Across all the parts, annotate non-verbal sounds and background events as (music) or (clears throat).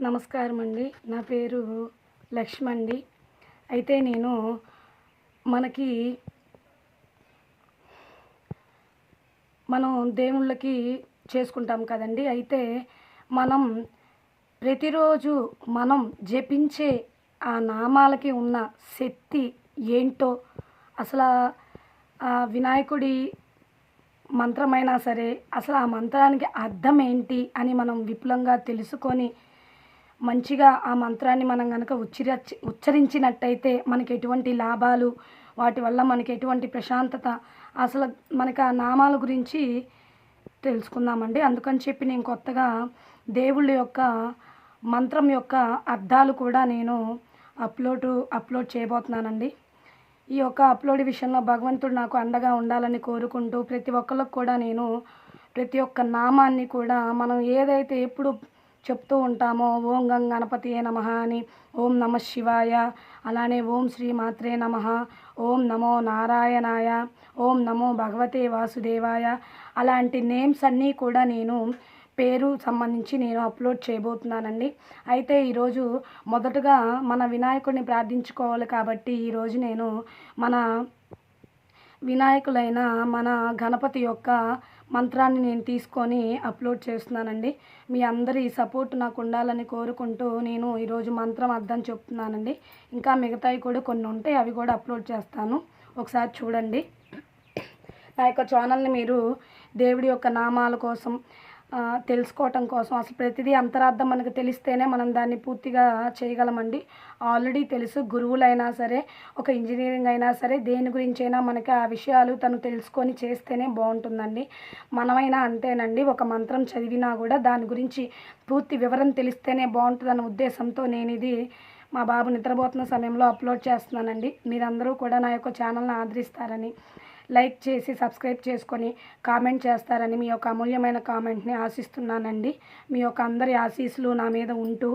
నమస్కారం అండి నా పేరు లక్ష్మండి. అయితే నేను మనకి మనం దేవుళ్ళకి చేసుకుంటాం కదండి. అయితే మనం ప్రతిరోజు మనం జపించే ఆ నామాలకి ఉన్న శక్తి ఏంటో అసలు వినాయకుడి మంత్రమైనా సరే అసలు ఆ మంత్రానికి అర్థం ఏంటి అని మనం విపులంగా తెలుసుకొని మంచిగా ఆ మంత్రాన్ని మనం కనుక ఉచ్చరి ఉచ్చరించినట్టయితే మనకి ఎటువంటి లాభాలు వాటి వల్ల మనకి ఎటువంటి ప్రశాంతత అసలు మనకు ఆ నామాల గురించి తెలుసుకుందామండి. అందుకని చెప్పి నేను కొత్తగా దేవుళ్ళ యొక్క మంత్రం యొక్క అర్థాలు కూడా నేను అప్లోడ్ అప్లోడ్ చేయబోతున్నానండి. ఈ యొక్క అప్లోడ్ విషయంలో భగవంతుడు నాకు అండగా ఉండాలని కోరుకుంటూ ప్రతి ఒక్కరికి కూడా నేను ప్రతి ఒక్క నామాన్ని కూడా మనం ఏదైతే ఎప్పుడు చెప్తూ ఉంటామో. ఓం గం గణపతియే నమ అని ఓం నమ శివాయ. అలానే ఓం శ్రీ మాత్రే నమ. ఓం నమో నారాయణాయ. ఓం నమో భగవతే వాసుదేవాయ. అలాంటి నేమ్స్ అన్నీ కూడా నేను పేరు సంబంధించి నేను అప్లోడ్ చేయబోతున్నానండి. అయితే ఈరోజు మొదటగా మన వినాయకుడిని ప్రార్థించుకోవాలి కాబట్టి ఈరోజు నేను మన వినాయకులైన మన గణపతి యొక్క మంత్రాన్ని నేను తీసుకొని అప్లోడ్ చేస్తున్నానండి. మీ అందరి సపోర్ట్ నాకు ఉండాలని కోరుకుంటూ నేను ఈరోజు మంత్రం అర్థం చెప్తున్నానండి. ఇంకా మిగతావి కూడా కొన్ని ఉంటాయి అవి కూడా అప్లోడ్ చేస్తాను. ఒకసారి చూడండి. నా యొక్క ఛానల్ని మీరు దేవుడి యొక్క నామాల కోసం తెలుసుకోవటం కోసం. అసలు ప్రతిదీ అంతరార్థం మనకు తెలిస్తేనే మనం దాన్ని పూర్తిగా చేయగలమండి. ఆల్రెడీ తెలుసు గురువులైనా సరే ఒక ఇంజనీరింగ్ అయినా సరే దేని గురించి అయినా మనకి ఆ విషయాలు తను తెలుసుకొని చేస్తేనే బాగుంటుందండి. మనమైనా అంతేనండి ఒక మంత్రం చదివినా కూడా దాని గురించి పూర్తి వివరం తెలిస్తేనే బాగుంటుందన్న ఉద్దేశంతో నేను ఇది మా బాబు నిద్రపోతున్న సమయంలో అప్లోడ్ చేస్తున్నానండి. మీరందరూ కూడా నా యొక్క ఛానల్ని ఆదరిస్తారని. లైక్ చేసి సబ్స్క్రైబ్ చేసుకొని కామెంట్ చేస్తారని మీ యొక్క అమూల్యమైన కామెంట్ని ఆశిస్తున్నానండి. మీ యొక్క అందరి ఆశీస్సులు నా మీద ఉంటూ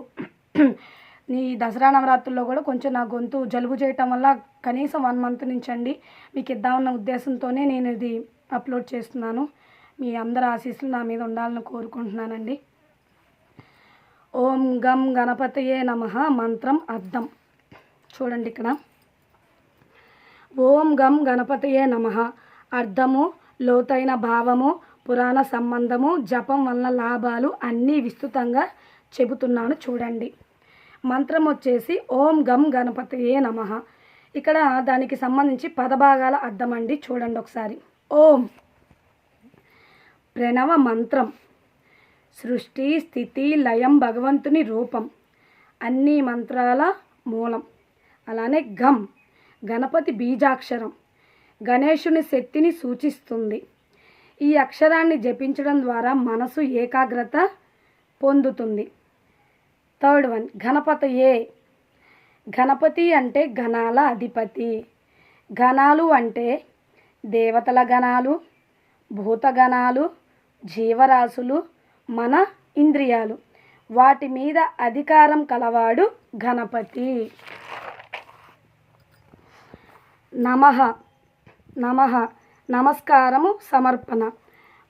(clears throat) ఈ దసరా నవరాత్రుల్లో కూడా కొంచెం నా గొంతు జలుబు చేయటం వల్ల కనీసం వన్ మంత్ నుంచి అండి మీకు ఇద్దామన్న ఉద్దేశంతోనే నేను ఇది అప్లోడ్ చేస్తున్నాను. మీ అందరి ఆశీస్సులు నా మీద ఉండాలని కోరుకుంటున్నానండి. ఓం గం గణపతయే నమ మంత్రం అర్థం చూడండి ఇక్కడ. ఓం గం గణపతయే నమ. అర్థము లోతైన భావము పురాణ సంబంధము జపం వలన లాభాలు అన్నీ విస్తృతంగా చెబుతున్నాను చూడండి. మంత్రం వచ్చేసి ఓం గం గణపతయే నమ. ఇక్కడ దానికి సంబంధించి పదభాగాల అర్థం అండి చూడండి ఒకసారి. ఓం. ప్రణవ మంత్రం. సృష్టి స్థితి లయం భగవంతుని రూపం. అన్ని మంత్రాల మూలం. అలానే గం. గణపతి బీజాక్షరం. గణేశుని శక్తిని సూచిస్తుంది. ఈ అక్షరాన్ని జపించడం ద్వారా మనసు ఏకాగ్రత పొందుతుంది. థర్డ్ వన్ గణపతయే గణపతి అంటే గణాల అధిపతి. గణాలు అంటే దేవతల గణాలు భూతగణాలు జీవరాశులు మన ఇంద్రియాలు. వాటి మీద అధికారం కలవాడు గణపతి నమః నమః నమస్కారము సమర్పణ.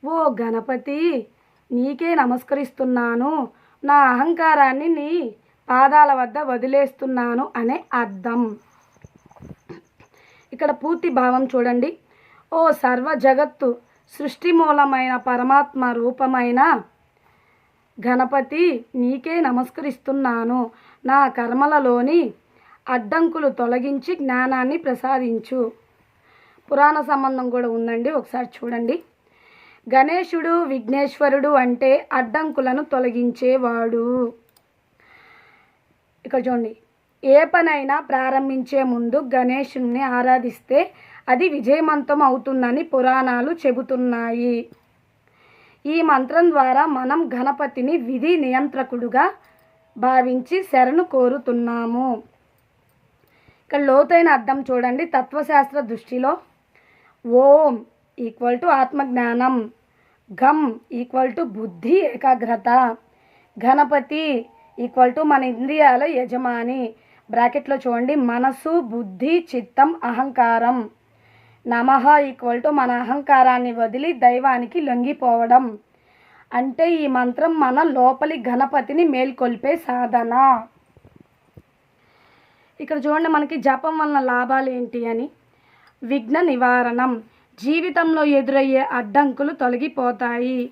ఓ గణపతి నీకే నమస్కరిస్తున్నాను. నా అహంకారాన్ని నీ పాదాల వద్ద వదిలేస్తున్నాను అనే అర్థం. ఇక్కడ పూర్తి భావం చూడండి. ఓ సర్వ జగత్తు సృష్టి మూలమైన పరమాత్మ రూపమైన గణపతి నీకే నమస్కరిస్తున్నాను. నా కర్మలలోని అడ్డంకులు తొలగించి జ్ఞానాన్ని ప్రసాదించు. పురాణ సంబంధం కూడా ఉందండి ఒకసారి చూడండి. గణేశుడు విఘ్నేశ్వరుడు అంటే అడ్డంకులను తొలగించేవాడు. ఇక్కడ చూడండి. ఏ పనైనా ప్రారంభించే ముందు గణేశుణ్ణి ఆరాధిస్తే అది విజయవంతం అవుతుందని పురాణాలు చెబుతున్నాయి. ఈ మంత్రం ద్వారా మనం గణపతిని విధి నియంత్రకుడుగా భావించి శరణు కోరుతున్నాము. ఇక్కడ లోతైన అర్థం చూడండి. తత్వశాస్త్ర దృష్టిలో ఓం ఈక్వల్ టు ఆత్మజ్ఞానం గమ్ ఈక్వల్ టు బుద్ధి ఏకాగ్రత గణపతి ఈక్వల్ టు మన ఇంద్రియాల యజమాని. బ్రాకెట్లో చూడండి. మనసు బుద్ధి చిత్తం అహంకారం. నమః ఈక్వల్ టు మన అహంకారాన్ని వదిలి దైవానికి లొంగిపోవడం. అంటే ఈ మంత్రం మన లోపలి గణపతిని మేల్కొల్పే సాధన. ఇక్కడ చూడండి మనకి జపం వలన లాభాలు ఏంటి అని. విఘ్న నివారణం. జీవితంలో ఎదురయ్యే అడ్డంకులు తొలగిపోతాయి.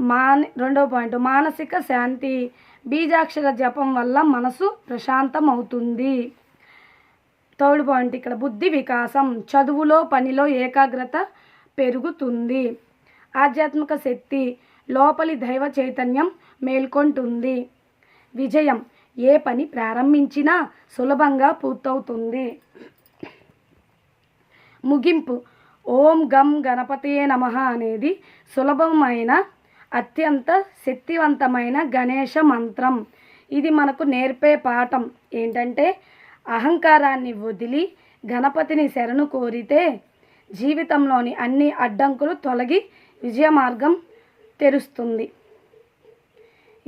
మాన రెండవ పాయింట్. మానసిక శాంతి. బీజాక్షర జపం వల్ల మనసు ప్రశాంతం అవుతుంది థర్డ్ పాయింట్ ఇక్కడ. బుద్ధి వికాసం. చదువులో పనిలో ఏకాగ్రత పెరుగుతుంది. ఆధ్యాత్మిక శక్తి. లోపలి దైవ చైతన్యం మేల్కొంటుంది. విజయం. ఏ పని ప్రారంభించినా సులభంగా పూర్తవుతుంది. ముగింపు. ఓం గం గణపతియే నమ అనేది సులభమైన అత్యంత శక్తివంతమైన గణేష మంత్రం. ఇది మనకు నేర్పే పాఠం. ఏంటంటే అహంకారాన్ని వదిలి గణపతిని శరణు కోరితే జీవితంలోని అన్ని అడ్డంకులు తొలగి విజయ మార్గం తెరుస్తుంది.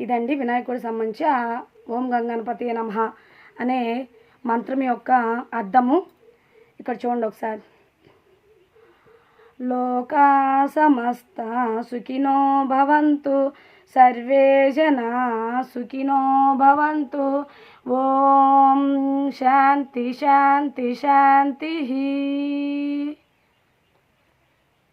ఇదండి వినాయకుడికి సంబంధించి ఓం గంగణపతి నమః అనే మంత్రం యొక్క అర్థము ఇక్కడ చూడండి ఒకసారి. లోకా సమస్త సుఖినో భవంతు సర్వే జనా సుఖినో భవంతు. ఓం శాంతి శాంతి శాంతి.